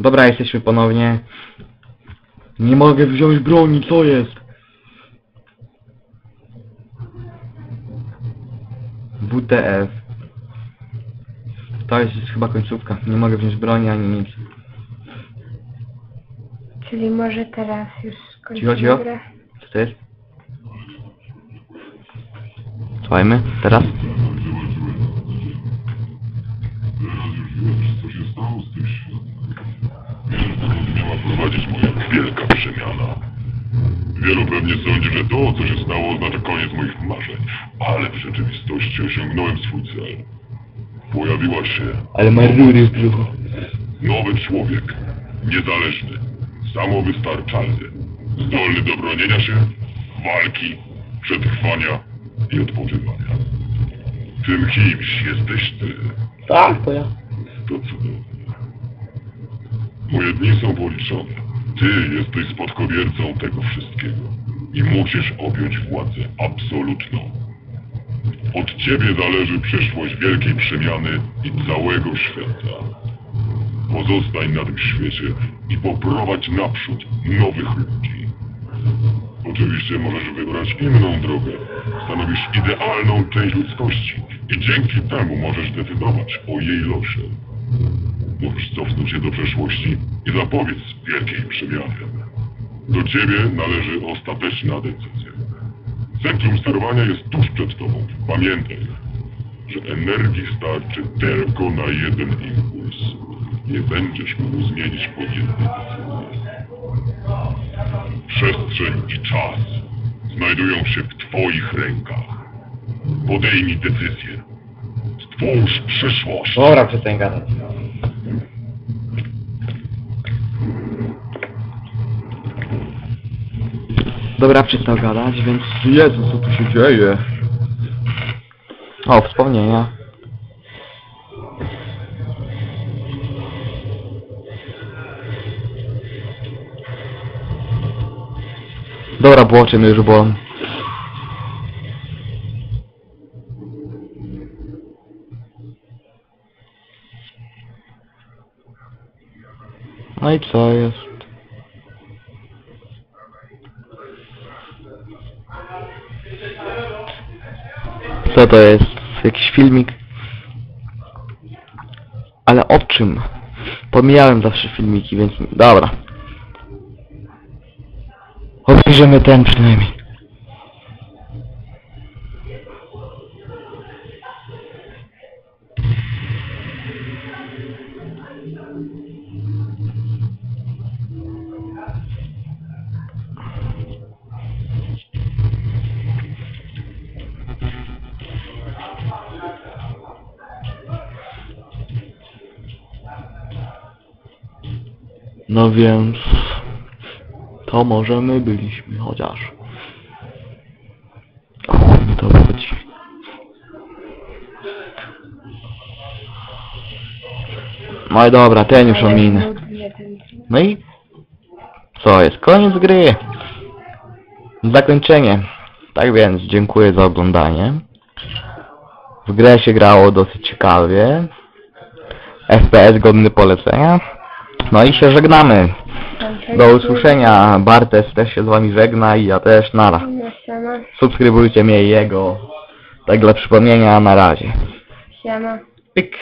Dobra, jesteśmy ponownie. Nie mogę wziąć broni, co jest? WTF. To jest chyba końcówka. Nie mogę wziąć broni ani nic. Czyli może teraz już Cicho, skończymy cicho. grę. Co to jest? Słuchajmy, teraz. Teraz Wielu pewnie sądzi, że to, co się stało, oznacza koniec moich marzeń. Ale w rzeczywistości osiągnąłem swój cel. Pojawiła się Ale ma rury w brzuchu. nowy człowiek. Niezależny. Samowystarczalny. Zdolny do bronienia się, walki, przetrwania i odpoczywania. Tym kimś jesteś ty. Tak, to ja. To cudowne. Moje dni są policzone. Ty jesteś spadkobiercą tego wszystkiego. I musisz objąć władzę absolutną. Od ciebie zależy przyszłość wielkiej przemiany i całego świata. Pozostań na tym świecie i poprowadź naprzód nowych ludzi. Oczywiście możesz wybrać inną drogę. Stanowisz idealną część ludzkości i dzięki temu możesz decydować o jej losie. Możesz cofnąć się do przeszłości i zapobiec wielkiej przemianie. Do ciebie należy ostateczna decyzja. Centrum sterowania jest tuż przed tobą. Pamiętaj, że energii starczy tylko na jeden impuls. Nie będziesz mógł zmienić po jednej decyzji. Przestrzeń i czas znajdują się w twoich rękach. Podejmij decyzję. Stwórz przyszłość. Dobra, przestań gadać. Dobra, przestał gadać, więc... Jezu, co tu się dzieje? O, wspomnienia. Dobra, błoczymy już, bo... No i co jest? Co to jest? Jakiś filmik? Ale o czym? Pomijałem zawsze filmiki, więc... Dobra. Obejrzymy ten przynajmniej. No więc... To może my byliśmy, chociaż... Mnie to obchodzi. No i dobra, ten już ominę. No i... Co jest? Koniec gry! Zakończenie. Tak więc, dziękuję za oglądanie. W grę się grało dosyć ciekawie. FPS godny polecenia. No i się żegnamy. Do usłyszenia. Bartes też się z wami żegna i ja też. Nara. Siema, Subskrybujcie mnie i jego. Tak dla przypomnienia, na razie. siema. Pyk.